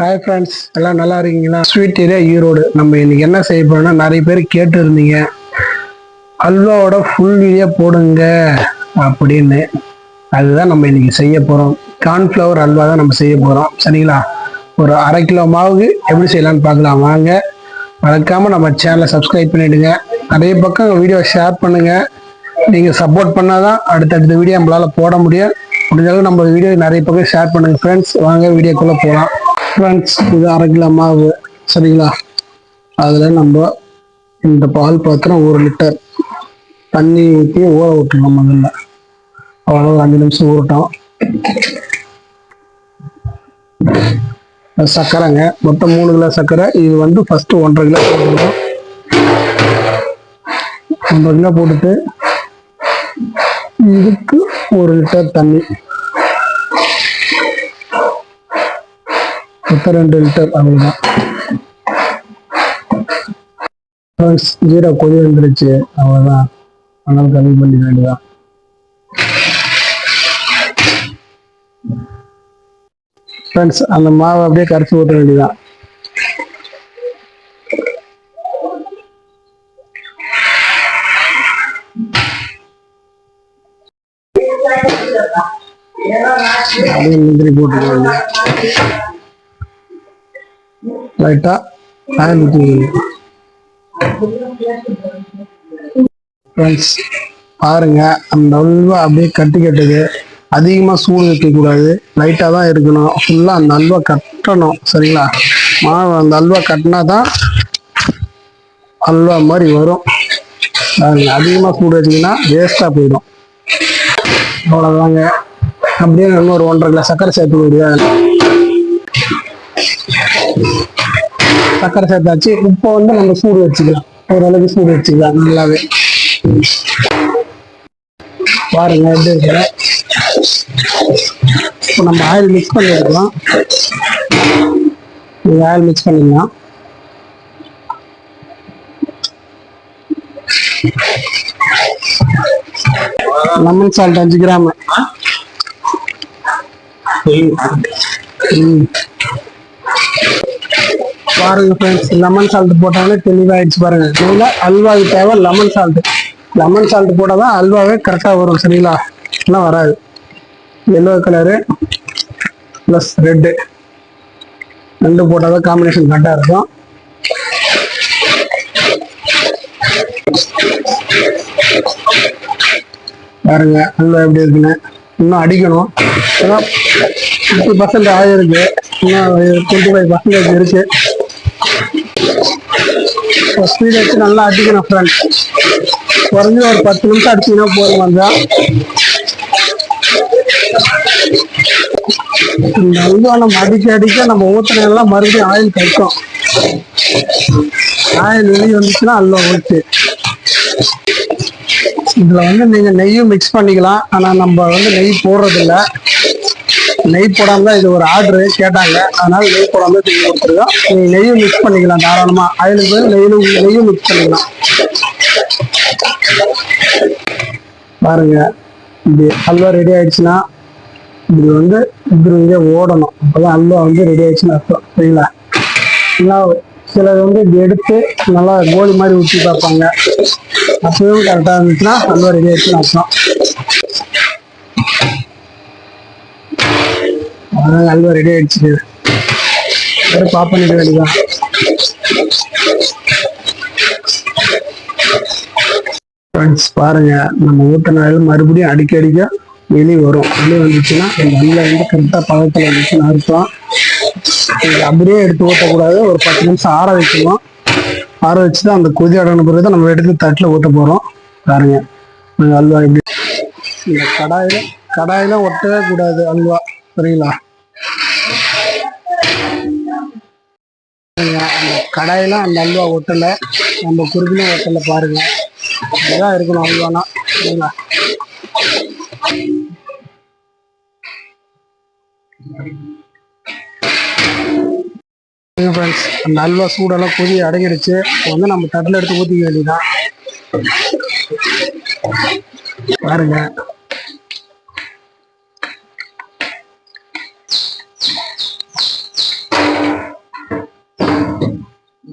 Hi friends எல்லாம் நல்லா இருக்கீங்களா? Sweet area Erode. நம்ம இன்னைக்கு என்ன செய்ய போறோம்னா நிறைய பேர் கேட்டு இருந்தீங்க அல்வாவோட ஃபுல் வீடியோ போடுங்க அப்படின்னு. அதுதான் நம்ம இன்னைக்கு செய்ய போகிறோம் கார்ன்ஃப்ளவர் அல்வா தான் நம்ம செய்ய போகிறோம் சரிங்களா? ஒரு அரை கிலோ மாவுக்கு எப்படி செய்யலாம்னு பார்க்கலாம். வாங்க. மறக்காமல் நம்ம சேனலை சப்ஸ்கிரைப் பண்ணிவிடுங்க நிறைய பக்கம் வீடியோ ஷேர் பண்ணுங்க. நீங்கள் சப்போர்ட் பண்ணால் தான் அடுத்தடுத்த வீடியோ நம்மளால் போட முடியும். முடிஞ்ச அளவு நம்ம வீடியோ நிறைய பக்கம் ஷேர் பண்ணுங்கள் ஃப்ரெண்ட்ஸ் வாங்க வீடியோக்குள்ளே போகலாம் ஃப்ரெண்ட்ஸ் இது அரை கிலோ மாவு சரிங்களா? அதில் நம்ம இந்த பால் பாத்திரம் ஒரு லிட்டர் தண்ணி ஊற்றி ஊற விட்டுருவோம் முதல்ல. அவ்வளோ ஒரு அஞ்சு நிமிஷம் ஊறட்டோம். சக்கரைங்க. சர்க்கரைங்க மொத்தம் மூணு கிலோ சர்க்கரை இது வந்து ஃபர்ஸ்ட் ஒன்றரை கிலோ போட்டுக்கணும். ஒன்றரை கிலோ போட்டுட்டு இதுக்கு ஒரு லிட்டர் தண்ணி. மொத்தம் ரெண்டு லிட்டர் அவ்வளோதான் ஃப்ரெண்ட்ஸ் ஜீரோ கொதி வந்துருச்சு அவ்வளோதான் அதனால கம்மி பண்ணி வேண்டியதான் ஃப்ரெண்ட்ஸ் அந்த மாவை அப்படியே கரைச்சி ஊற்ற வேண்டியதான் அப்படியே முந்திரி போட்டுக்கோங்க. லைட்டா ஆயில் ஊற்றி ஃப்ரெண்ட்ஸ் பாருங்க அந்த அல்வா அப்படியே கட்டி கட்டுது. அதிகமாக சூடு வைக்கக்கூடாது லைட்டாக தான் இருக்கணும். ஃபுல்லாக அந்த அல்வா கட்டணும். சரிங்களா? மாவு அந்த அல்வா கட்டினா தான் அல்வா மாதிரி வரும். பாருங்க அதிகமாக சூடு வச்சிங்கன்னா வேஸ்ட்டாக போயிடும். அவ்வளோதாங்க அப்படியே இன்னொரு ஒன்றரை கிலோ சர்க்கரை சேர்த்து விடுவேன் சர்க்கரை சேர்த்தாச்சு இப்போ வந்து நம்ம சூடு வச்சுக்கலாம். ஓரளவுக்கு சூடு வச்சுக்கலாம். நல்லாவே. பாருங்க எப்படி இருக்கு இப்போ நம்ம ஆயில் மிக்ஸ் பண்ணி எடுக்கலாம் நீங்க ஆயில் மிக்ஸ் பண்ணிக்கலாம் லெமன் சால்ட் அஞ்சு கிராம். ம். பாருங்க ஃப்ரெண்ட்ஸ் லெமன் சால்ட் போட்டாலே தெளிவாயிடுச்சு பாருங்க. முதல்ல அல்வாவுக்கு தேவை லெமன் சால்ட் லெமன் சால்ட் போட்டால் தான் அல்வாவே கரெக்டாக வரும் சரிங்களா? எல்லாம் வராது. எல்லோ கலரு ப்ளஸ் ரெட்டு ரெண்டு போட்டால் தான் காம்பினேஷன் கரெக்டாக இருக்கும். பாருங்க அல்வா எப்படி இருக்குன்னு. இன்னும் அடிக்கணும். ஏன்னா ஃபிஃப்டி பர்சன்ட் ஆயிருக்கு இன்னும் டுவெண்ட்டி ஃபைவ் பர்சன்டேஜ் இருக்குது ஸ்பீட் வச்சு நல்லா அடிக்கணும் ஃப்ரெண்ட் குறைஞ்சு ஒரு பத்து நிமிஷம் அடிச்சிங்கன்னா போதும் வந்தா இந்த அல்வா நம்ம அடிக்க அடிக்க நம்ம ஊத்துன எல்லாம் மறுபடியும் ஆயில் கட்டும். ஆயில் வெளியே வந்துச்சுன்னா அல்வா ஊற்று இதுல வந்து நீங்க நெய்யும் மிக்ஸ் பண்ணிக்கலாம். ஆனா நம்ம வந்து நெய் போடுறது நெய் போடாம தான் இது ஒரு ஆர்டரு கேட்டாங்க. அதனால நெய் போடாம செஞ்சு கொடுத்துருக்கோம். நீங்கள் நெய்யும் மிக்ஸ் பண்ணிக்கலாம் தாராளமா. ஆயிலுக்கு பேர் நெய்யும் நெய்யும் மிக்ஸ் பண்ணிக்கலாம். பாருங்க. இப்படி அல்வா ரெடி ஆயிடுச்சுன்னா இப்படி வந்து இப்படி இங்கே ஓடணும். அப்பதான் அல்வா வந்து ரெடி ஆயிடுச்சுன்னு அர்த்தம். சரிங்களா நல்லா சிலர் வந்து இப்படி எடுத்து நல்லா கோலி மாதிரி ஊற்றி பார்ப்பாங்க. அப்பவும் கரெக்டாக இருந்துச்சுன்னா அல்வா ரெடி ஆயிடுச்சுன்னு அர்த்தம். அதான் அல்வா ரெடி ஆயிடுச்சு. பாப்பா பாப் பண்ணிக்க வேண்டியதான் ஃப்ரெண்ட்ஸ் பாருங்க நம்ம ஊற்றினாலும் மறுபடியும் அடிக்க அடிக்க வெளியே வரும். வெளியே வந்துச்சுன்னா இந்த அல்வா வந்து கரெக்டாக பதத்தில் வந்துச்சுன்னு அர்த்தம். நீங்கள் அப்படியே எடுத்து ஊற்றக்கூடாது ஒரு பத்து நிமிஷம் ஆற வைக்கணும். ஆற வச்சு தான் அந்த கொதி அடங்கின பிறகு நம்ம எடுத்து தட்டில் ஊற்ற போகிறோம் பாருங்க அல்வா எப்படி இந்த கடாயில் கடாயில் ஒட்டவே கூடாது அல்வா. சரிங்களா அந்த கடாயில அந்த அல்வா ஒட்டலை நம்ம குறுக்கிலும் ஒட்டலை பாருங்க. அப்படிதான் இருக்கணும் அல்வானா சரிங்களா? ஃப்ரெண்ட்ஸ் அந்த அல்வா சூடெல்லாம் கொதி அடங்கிடுச்சு. இப்போ வந்து நம்ம தட்டில் எடுத்து ஊற்றிக்க வேண்டியதான் பாருங்க.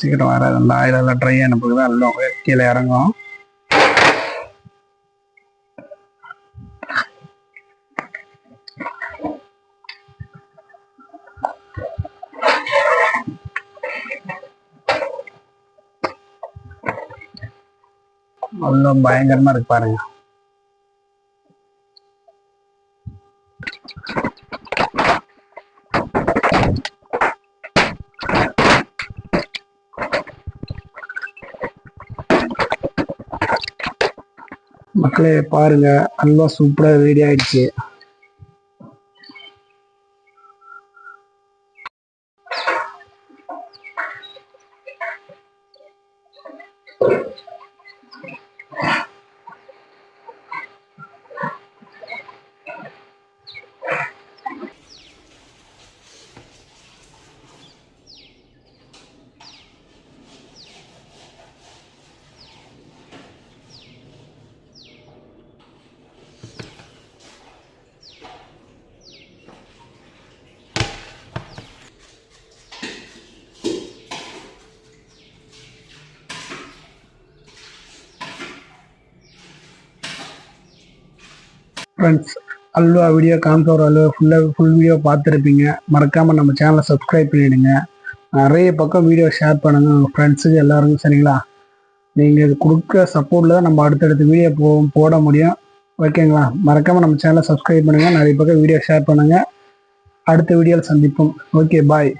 சீக்கிரம் வராது. அந்த ஆயில் எல்லாம் ட்ரை அனுப்புக்கு தான் எல்லாம் கீழே இறங்கும். அவ்வளோ பயங்கரமா இருக்கு பாருங்க. மக்களே பாருங்க அல்வா சூப்பரா ரெடி ஆயிடுச்சு. Friends halwa video cornflour halwa ஃபுல்லாக ஃபுல் வீடியோ பார்த்துருப்பீங்க. மறக்காமல் நம்ம சேனலை சப்ஸ்கிரைப் பண்ணிவிடுங்க நிறைய பக்கம் வீடியோ ஷேர் பண்ணுங்கள் உங்கள் ஃப்ரெண்ட்ஸுக்கு எல்லாருக்கும் சரிங்களா? நீங்கள் இது கொடுக்குற சப்போர்ட்டில் தான் நம்ம அடுத்தடுத்த வீடியோ போ போட முடியும். ஓகேங்களா மறக்காமல் நம்ம சேனலை சப்ஸ்கிரைப் பண்ணுங்கள் நிறைய பக்கம் வீடியோ ஷேர் பண்ணுங்கள் அடுத்த வீடியோவில் சந்திப்போம். Okay bye